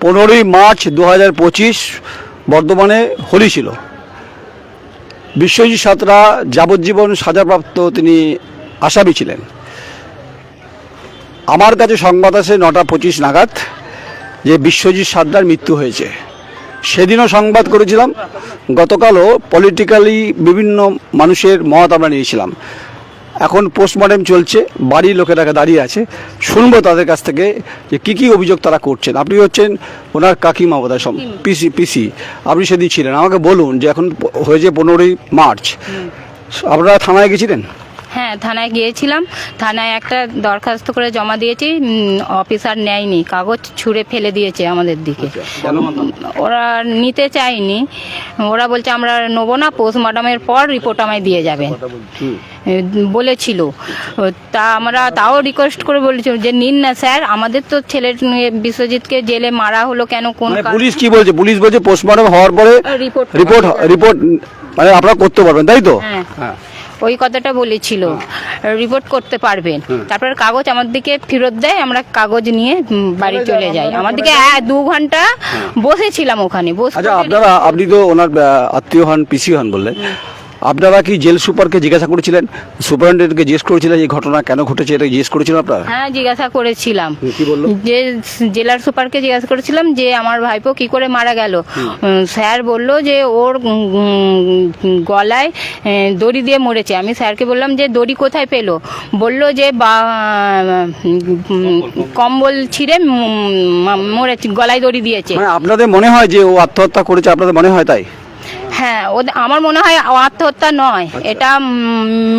পনেরোই মার্চ দু হাজার পঁচিশ বর্ধমানে হোলি ছিল। বিশ্বজিৎ সাঁতরা যাবজ্জীবন সাজাপ্রাপ্ত তিনি আসামি ছিলেন। আমার কাছে সংবাদ আছে নটা পঁচিশ নাগাদ যে বিশ্বজিৎ সাদ্দার মৃত্যু হয়েছে। সেদিনও সংবাদ করেছিলাম। গতকালও পলিটিক্যালি বিভিন্ন মানুষের মত আমরা নিয়েছিলাম। এখন পোস্টমর্টেম চলছে বাড়ির লোকেরা দাঁড়িয়ে আছে। শুনব তাদের কাছ থেকে যে কী কী অভিযোগ তারা করছেন। আপনি হচ্ছেন ওনার কাকিমা বোধহয় সব পিসি পিসি। আপনি সেদিন ছিলেন। আমাকে বলুন যে এখন হয়েছে পনেরোই মার্চ। আপনারা থানায় গেছিলেন? হ্যাঁ থানায় গিয়েছিলাম। থানায় একটা দরখাস্ত করে জমা দিয়েছি। অফিসার নেয়নি কাগজ ছুঁড়ে ফেলে দিয়েছে আমাদের দিকে। ওরা নিতে চায়নি ওরা বলছে আমরা নেব না পোস্টমর্টমের পর রিপোর্ট আমায় দিয়ে যাবেন বলেছিল। তা আমরা তাও রিকোয়েস্ট করে বলেছি যে নিন না স্যার আমাদের তো উম, বিশ্বজিৎকে জেলে মারা হলো কেন কোন মানে পুলিশ কি বলছে? পুলিশ বলছে পোস্টমর্টম হওয়ার পরে রিপোর্ট রিপোর্ট রিপোর্ট মানে আপনারা করতে পারবেন তাই তো? হ্যাঁ। হ্যাঁ। ওই কথাটা বলেছিল। রিপোর্ট করতে পারবেন তারপর কাগজ আমার দিকে ফেরত দেয় আমরা কাগজ নিয়ে বাড়ি চলে যাই। আমার দিকে দু ঘণ্টা বসেছিলাম ওখানে। বসে আচ্ছা আপনারা আপনি তো ওনার আত্মীয় হন পিসি হন বললেন। আপনারা কি জেল সুপারকে জিজ্ঞাসা করেছিলেন? সুপারিনটেন্ডেন্টকে জিজ্ঞেস করেছিলেন এই ঘটনা কেন ঘটেছে এটা জিজ্ঞেস করেছিলেন আপনারা? হ্যাঁ জিজ্ঞাসা করেছিলাম। কি বলল? যে জেলার সুপারকে জিজ্ঞাসা করেছিলাম যে আমার ভাইপো কি করে মারা গেল। স্যার বলল যে ওর গলায় দড়ি দিয়ে মরেছে। আমি স্যারকে বললাম যে দড়ি কোথায় পেল? বলল যে কম্বল ছিঁড়ে মরেছে গলায় দড়ি দিয়েছে। মানে আপনাদের মনে হয় যে ও আত্মহত্যা করেছে আপনাদের মনে হয় তাই? হ্যাঁ ওদের আমার মনে হয় আত্মহত্যা নয়। এটা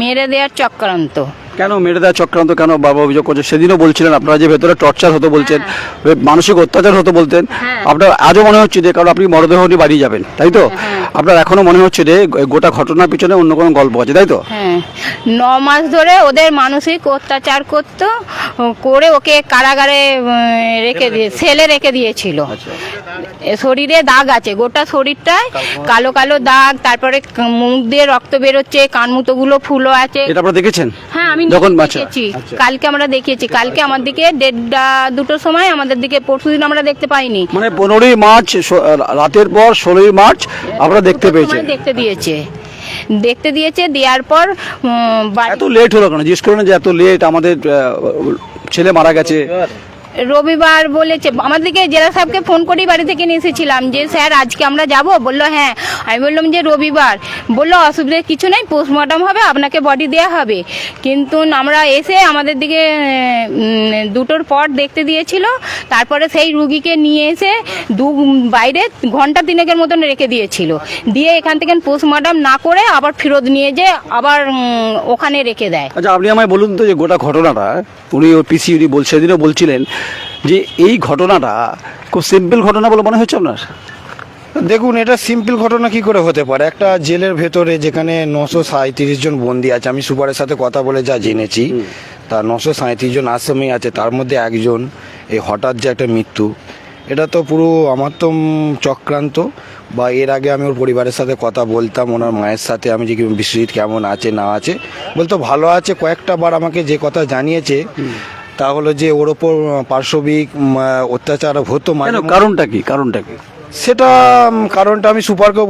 মেরে দেওয়ার চক্রান্ত। কেন মেরে দেওয়া চক্রান্ত কেন বাবা অভিযোগ করছে? সেদিনও বলছিলেন আপনারা যে ভেতরে টর্চার হতো বলছেন মানসিক অত্যাচার হতো বলতেন হ্যাঁ। আপনার আজও মনে হচ্ছে যে কারণ আপনি মরদেহ নিয়ে বাড়ি যাবেন তাই তো? হ্যাঁ। আপনার এখনও মনে হচ্ছে যে গোটা ঘটনার পিছনে অন্য কোনো গল্প আছে তাই তো? হ্যাঁ। ন মাস ধরে ওদের মানসিক অত্যাচার করতো করে ওকে কারাগারে রেখে দিয়ে সেলে রেখে দিয়েছিল। এ শরীরে দাগ আছে গোটা শরীরটায় কালো কালো দাগ তারপরে মুখ দিয়ে রক্ত বেরোচ্ছে কানমুতোগুলো ফুলো আছে। এটা আপনারা দেখেছেন? হ্যাঁ আমি যখন বাচ্চা দেখেছি আচ্ছা। কালকে আমরা দেখিয়েছি। কালকে আমার দিকে দেড়টা দুটোর সময় আমাদের দিকে পরশুদিন আমরা দেখতে পাইনি। মানে পনেরোই মার্চ রাতের পর ষোলোই মার্চ আমরা দেখতে পেয়েছি। দেখতে দিয়েছে। দেখতে দিয়েছে দেওয়ার পর এত লেট হলো কেন? জিজ্ঞেস করেন যে এত লেট আমাদের ছেলে মারা গেছে। রবিবার বলেছে। আমাদেরকে জেলা সাহেবকে ফোন করেই বাড়ি থেকে নিয়ে এসেছিলাম যে, স্যার, আজকে আমরা যাব? বলল হ্যাঁ। আমি বললাম যে, রবিবার। বলল, অসুবিধা কিছু নেই পোস্টমর্টম হবে, আপনাকে বডি দেওয়া হবে। কিন্তু আমরা এসে আমাদের দিকে দুটোর পর দেখতে দিয়েছিল। তারপরে সেই রুগীকে নিয়ে এসে দু, বাইরে ঘণ্টা তিনেকের মতন রেখে দিয়েছিল। দিয়ে এখান থেকে পোস্টমর্টম না করে আবার ফেরত নিয়ে যে আবার ওখানে রেখে দেয়। আচ্ছা আপনি আমায় বলুন তো যে গোটা ঘটনাটা। উনি পিসি উনি বল সেদিনও বলছিলেন। যে এই ঘটনাটা খুব সিম্পল ঘটনা বলে মনে হচ্ছে আপনার? দেখুন এটা সিম্পল ঘটনা কি করে হতে পারে? একটা জেলের ভেতরে যেখানে নশো সাঁত্রিশ জন বন্দি আছে আমি সুপারের সাথে কথা বলে যা জেনেছি তা নশো সাঁত্রিশ জন আসামি আছে তার মধ্যে একজন এই হঠাৎ যে একটা মৃত্যু। এটা তো পুরো আমার তো চক্রান্ত বা এর আগে আমি ওর পরিবারের সাথে কথা বলতাম ওনার মায়ের সাথে আমি যে বিশ্বজিৎ কেমন আছে না আছে বলতো ভালো আছে কয়েকটা বার আমাকে যে কথা জানিয়েছে তা হলো যে ওর ওপর পার্শ্ববিক অত্যাচার হতো মানে কারণটা কি? কারণটা কি? সেটা কারণটা আমি সুপারকে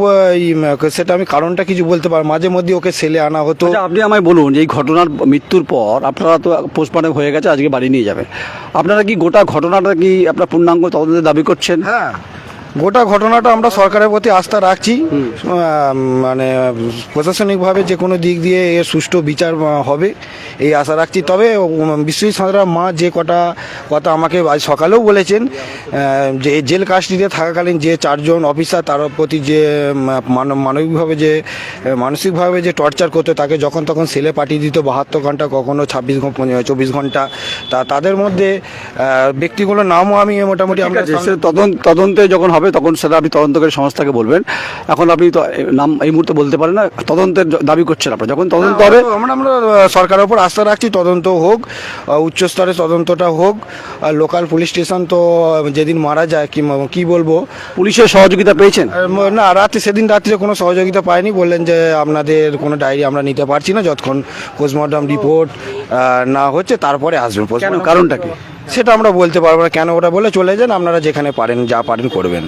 সেটা আমি কারণটা কিছু বলতে পারি মাঝে মধ্যে ওকে সেলে আনা হতো। আচ্ছা আপনি আমায় বলুন যে এই ঘটনার মৃত্যুর পর আপনারা তো পোস্টমার্টম হয়ে গেছে আজকে বাড়ি নিয়ে যাবেন আপনারা কি গোটা ঘটনাটা কি আপনার পূর্ণাঙ্গ তদন্তের দাবি করছেন? হ্যাঁ। গোটা ঘটনাটা আমরা সরকারের প্রতি আস্থা রাখছি। মানে প্রশাসনিকভাবে যে কোনো দিক দিয়ে এর সুষ্ঠু বিচার হবে এই আশা রাখছি। তবে বিশ্বজিৎ সাঁতরা মা যে কটা কথা আমাকে আজ সকালেও বলেছেন যে এই জেল কাস্টডিতে থাকাকালীন যে চারজন অফিসার তার প্রতি যে মান- মানবিকভাবে যে মানসিকভাবে যে টর্চার করতো তাকে যখন তখন সেলে পাঠিয়ে দিত বাহাত্তর ঘণ্টা কখনো ছাব্বিশ চব্বিশ ঘণ্টা। তা তাদের মধ্যে ব্যক্তিগুলোর নামও আমি মোটামুটি আমরা তদন্ত তদন্তে যখন হবে তখন সেটা আপনি তদন্তকারী সংস্থাকে বলবেন। এখন আপনি নাম এই মুহূর্তে বলতে পারেন না তদন্তের দাবি করছেন আপনার। যখন তদন্ত হবে আমরা আমরা সরকারের উপর আস্থা রাখছি তদন্ত হোক আহ, উচ্চ স্তরে তদন্তটা হোক লোকাল পুলিশ স্টেশন তো যেদিন মারা যায় কি কি বলব? পুলিশের সহযোগিতা পেয়েছেন? না রাতে সেদিন রাত্রে কোনো সহযোগিতা পাইনি বললেন যে আপনাদের কোনো ডায়েরি আমরা নিতে পারছি না যতক্ষণ পোস্টমর্টম রিপোর্ট না হচ্ছে তারপরে আসবেন কারণটা কি? সেটা আমরা বলতে পারব না। কেন ওটা বলে চলে যান আপনারা যেখানে পারেন যা পারেন করবেন।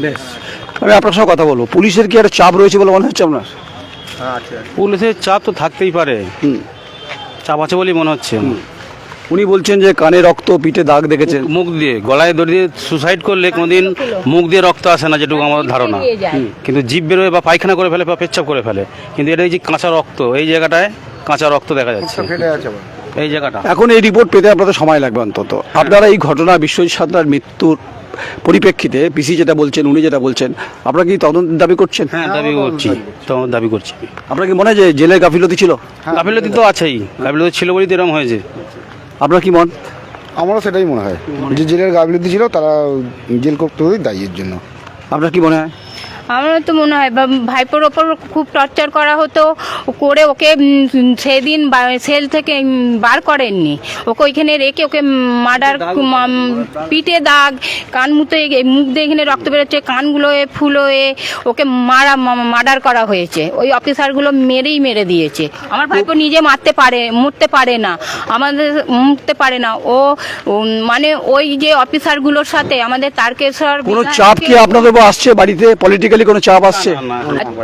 আমি আপনার সঙ্গে কথা বলব। পুলিশের কি একটা চাপ রয়েছে বলে মনে হচ্ছে আপনার? পুলিশের চাপ তো থাকতেই পারে। হুম। চাপ আছে বলেই মনে হচ্ছে। উনি বলছেন যে কানে রক্ত পিঠে দাগ দেখেছেন। মুখ দিয়ে গলায় দড়ি দিয়ে সুসাইড করলে কোনোদিন মুখ দিয়ে রক্ত আসে না যেটুকু আমার ধারণা। কিন্তু জিভ বেরোয় বা পায়খানা করে ফেলে বা পেচ্ছাপ করে ফেলে। কিন্তু এটা এই যে কাঁচা রক্ত এই জায়গাটায় কাঁচা রক্ত দেখা যাচ্ছে। এই জায়গাটা। এখন এই রিপোর্ট পেতে আপনাদের সময় লাগবে অন্তত। আপনারা এই ঘটনা বিশ্বজিৎ সাঁতরার মৃত্যুর পরিপ্রেক্ষিতে পিসি যেটা বলছেন উনি যেটা বলছেন আপনারা কি তদন্ত দাবি করছেন? হ্যাঁ দাবি করছি। তো দাবি করছি। আপনার কি মনে হয় যে জেলের গাফিলতি ছিল? গাফিলতি তো আছেই। গাফিলতি ছিল বলেই তো এরকম হয়েছে। আপনার কি মন? আমারও সেটাই মনে হয়। যে জেলের গাফিলতি ছিল তারা জেল করতে দায়ী এর জন্য। আপনার কি মনে হয়? আমার তো মনে হয় ভাইপোর ওপর খুব টর্চার করা হতো করে ওকে সেদিন সেল থেকে বার করেননি। ওকে ওইখানে রেখে ওকে মার্ডার পিঠে দাগ কান মুতে মুখ দিয়ে এখানে রক্ত বেরোচ্ছে কানগুলো ফুলোয়ে ওকে মারা মার্ডার করা হয়েছে। ওই অফিসারগুলো মেরেই মেরে দিয়েছে। আমার ভাইপো নিজে মারতে পারে মরতে পারে না। আমাদের মরতে পারে না। ও মানে ওই যে অফিসারগুলোর সাথে আমাদের তারকেশ্বর কোনো চাপ কি আপনাদের আসছে বাড়িতে পলিটিক্যালি কোনো চাপ আসছে?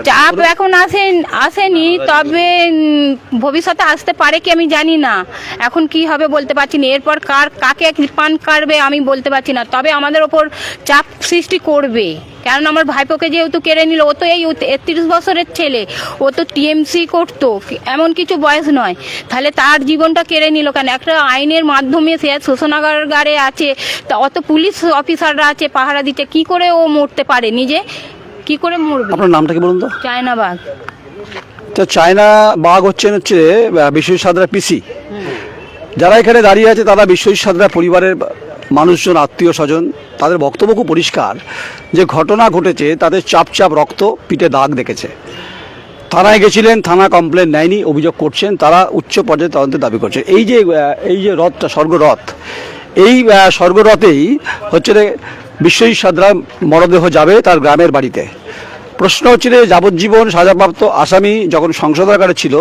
চাপ এখন আসেন আসেনি তবে ভবিষ্যতে আসতে পারে কি আমি জানি না। এখন কি হবে বলতে পারছি না। এরপর কার কাকে পান কাটবে আমি বলতে পারছি না। তবে আমাদের ওপর চাপ সৃষ্টি করবে। কারণ আমার ভাইপোকে যেহেতু কেড়ে নিল ও তো এই একত্রিশ বছরের ছেলে। ও তো টিএমসি করতো এমন কিছু বয়স নয়। তাহলে তার জীবনটা কেড়ে নিল কেন? একটা আইনের মাধ্যমে সে শোষণাগারে আছে তা অত পুলিশ অফিসাররা আছে পাহারা দিচ্ছে কি করে ও মরতে পারে নিজে? কি করে মরবে? আপনার নামটা কি বলুন তো? চায়না বাঘ। তো চায়না বাঘ হচ্ছেন হচ্ছে বিশ্বজিৎ সাঁতরা পিসি। যারা এখানে দাঁড়িয়ে আছে তারা বিশ্বজিৎ সাঁতরা পরিবারের মানুষজন আত্মীয় স্বজন তাদের বক্তব্য খুব পরিষ্কার যে ঘটনা ঘটেছে তাদের চাপ চাপ রক্ত পিঠে দাগ দেখেছে। থানায় গেছিলেন থানা কমপ্লেন নেয়নি অভিযোগ করছেন তারা উচ্চ পর্যায়ে তদন্তের দাবি করছে। এই যে এই যে রথটা স্বর্গরথ এই স্বর্গরথেই হচ্ছে বিশ্বজিৎ সাদরা মরদেহ যাবে তার গ্রামের বাড়িতে। প্রশ্ন হচ্ছে যে, যাবজ্জীবন সাজাপ্রাপ্ত আসামি যখন সংশোধনাগারে ছিল,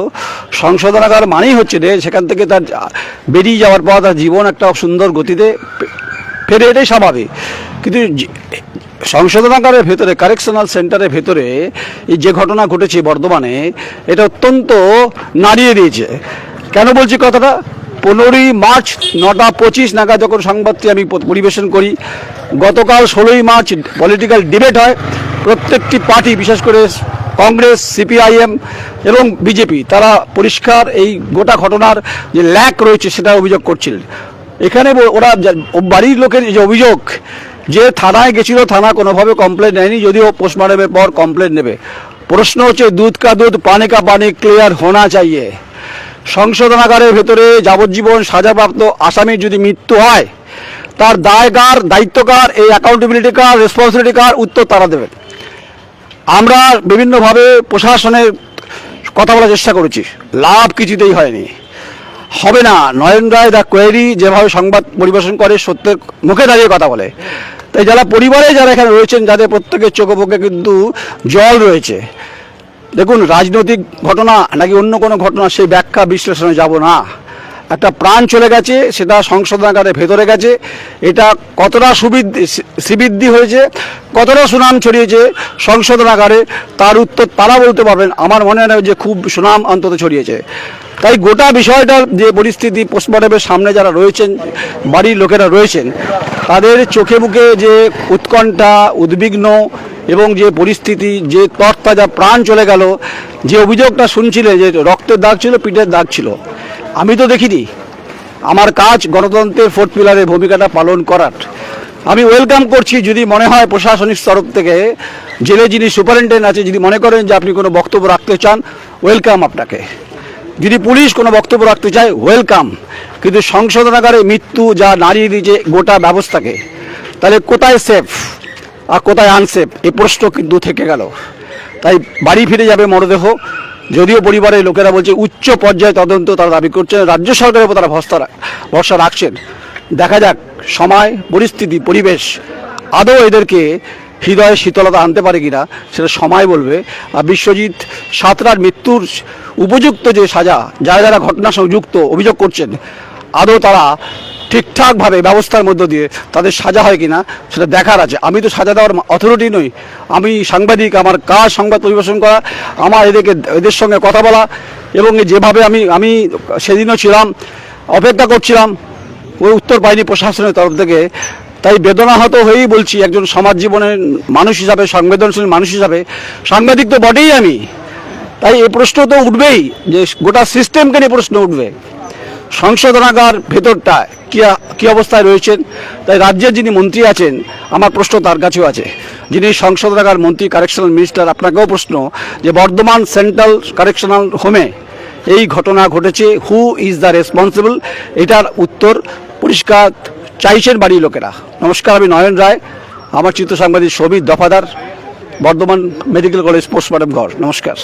সংশোধনাগার মানেই হচ্ছে যে, সেখান থেকে তার বেরিয়ে যাওয়ার পর তার জীবন একটা সুন্দর গতিতে ফেরে এটাই স্বাভাবিক। কিন্তু সংশোধনাগারের ভেতরে, কারেকশনাল সেন্টারের ভেতরে এই যে ঘটনা ঘটেছে বর্ধমানে, এটা অত্যন্ত নাড়িয়ে দিয়েছে। কেন বলছি কথাটা? পনেরোই মার্চ নটা পঁচিশ নাগাদ যখন সংবাদটি আমি পরিবেশন করি গতকাল ষোলোই মার্চ পলিটিক্যাল ডিবেট হয়। প্রত্যেকটি পার্টি, বিশেষ করে কংগ্রেস, সিপিআইএম এবং বিজেপি, তারা পরিষ্কার এই গোটা ঘটনার যে ল্যাক রয়েছে সেটা অভিযোগ করছিলেন। এখানে ওরা বাড়ির লোকের যে অভিযোগ, যে থানায় গেছিল, থানা কোনোভাবে কমপ্লেন নেয়নি, যদিও পোস্টমর্টমের পর কমপ্লেন নেবে। প্রশ্ন হচ্ছে, দুধ কা দুধ, পানি কা পানি ক্লিয়ার হোনা চাইয়ে। সংশোধনাগারের ভেতরে যাবজ্জীবন সাজাপ্রাপ্ত আসামির যদি মৃত্যু হয় তার দায় কার দায়িত্ব কার এই অ্যাকাউন্টেবিলিটি কার রেসপন্সিবিলিটি কার উত্তর তারা দেবে। আমরা বিভিন্নভাবে প্রশাসনের কথা বলার চেষ্টা করেছি। লাভ কিছুতেই হয়নি। হবে না। নয়ন রায় দ্য কোয়েরি যেভাবে সংবাদ পরিবেশন করে, সত্যের মুখে দাঁড়িয়ে কথা বলে। তাই যারা পরিবারে যারা এখানে রয়েছেন, যাদের প্রত্যেকের চোখে মুখে কিন্তু জল রয়েছে। দেখুন, রাজনৈতিক ঘটনা নাকি অন্য কোনো ঘটনা, সেই ব্যাখ্যা বিশ্লেষণে যাব না। একটা প্রাণ চলে গেছে, সেটা সংশোধনাগারের ভেতরে গেছে। এটা কতটা সুবৃদ্ধি শ্রীবৃদ্ধি হয়েছে, কতটা সুনাম ছড়িয়েছে সংশোধনাগারে, তার উত্তর তারা বলতে পারবেন। আমার মনে হয় যে খুব সুনাম অন্তত ছড়িয়েছে। তাই গোটা বিষয়টার যে পরিস্থিতি পোস্টমর্টমের সামনে যারা রয়েছেন, বাড়ির লোকেরা রয়েছেন, তাদের চোখে মুখে যে উৎকণ্ঠা, উদ্বিগ্ন এবং যে পরিস্থিতি, যে তরতাজা প্রাণ চলে গেল, যে অভিযোগটা শুনছিলে যে রক্তের দাগ ছিল, পিঠের দাগ ছিল আমি তো দেখিনি। আমার কাজ গণতন্ত্রের ফোর্থ পিলারের ভূমিকাটা পালন করার। আমি ওয়েলকাম করছি যদি মনে হয় প্রশাসনিক তরফ থেকে। জেলে যিনি সুপারিনটেন্ডেন্ট আছে, যদি মনে করেন যে আপনি কোনো বক্তব্য রাখতে চান, ওয়েলকাম আপনাকে। যদি পুলিশ কোনো বক্তব্য রাখতে চায়, ওয়েলকাম। কিন্তু সংশোধনাগারে মৃত্যু যা নাড়িয়ে দিয়েছে গোটা ব্যবস্থাকে, তাহলে কোথায় সেফ আর কোথায় আনসেফ এই প্রশ্ন কিন্তু থেকে গেল। তাই বাড়ি ফিরে যাবে মরদেহ। যদিও পরিবারের লোকেরা বলছে উচ্চ পর্যায়ে তদন্ত তারা দাবি করছেন রাজ্য সরকারের উপর তারা ভরসা ভরসা রাখছেন। দেখা যাক, সময়, পরিস্থিতি, পরিবেশ, আদৌ এদেরকে হৃদয়ে শীতলতা আনতে পারে কিনা, সেটা সময় বলবে। আর বিশ্বজিৎ সাঁতরার মৃত্যুর উপযুক্ত যে সাজা যারা যারা ঘটনার সঙ্গে যুক্ত, অভিযোগ করছেন আদৌ তারা ঠিকঠাকভাবে ব্যবস্থার মধ্য দিয়ে তাদের সাজা হয় কিনা সেটা দেখার আছে। আমি তো সাজা দেওয়ার অথরিটি নই। আমি সাংবাদিক, আমার কাজ সংবাদ পরিবেশন করা, আমার এদেরকে, এদের সঙ্গে কথা বলা এবং যেভাবে আমি আমি সেদিনও ছিলাম, অপেক্ষা করছিলাম ওই উত্তর পাইনি প্রশাসনের তরফ থেকে। তাই বেদনাহত হয়েই বলছি, একজন সমাজ জীবনের মানুষ হিসাবে, সংবেদনশীল মানুষ হিসাবে, সাংবাদিক তো বটেই আমি। তাই এই প্রশ্ন তো উঠবেই, যে গোটা সিস্টেমকে নিয়ে প্রশ্ন উঠবে। সংশোধনাগার ভেতরটা কি অবস্থায় রয়েছেন? তাই রাজ্যের যিনি মন্ত্রী আছেন, আমার প্রশ্ন তার কাছেও আছে। যিনি সংশোধনাগার মন্ত্রী কারেকশনাল মিনিস্টার আপনাকেও প্রশ্ন যে বর্ধমান সেন্ট্রাল কারেকশনাল হোমে এই ঘটনা ঘটেছে হু ইজ দ্য রেসপন্সিবল এটার উত্তর পরিষ্কার চাইছেন বাড়ির লোকেরা। নমস্কার, আমি নয়ন রায়, আমার চিত্র সাংবাদিক Sabit Dafadar, Bardhaman medical college postmortem ঘর। নমস্কার।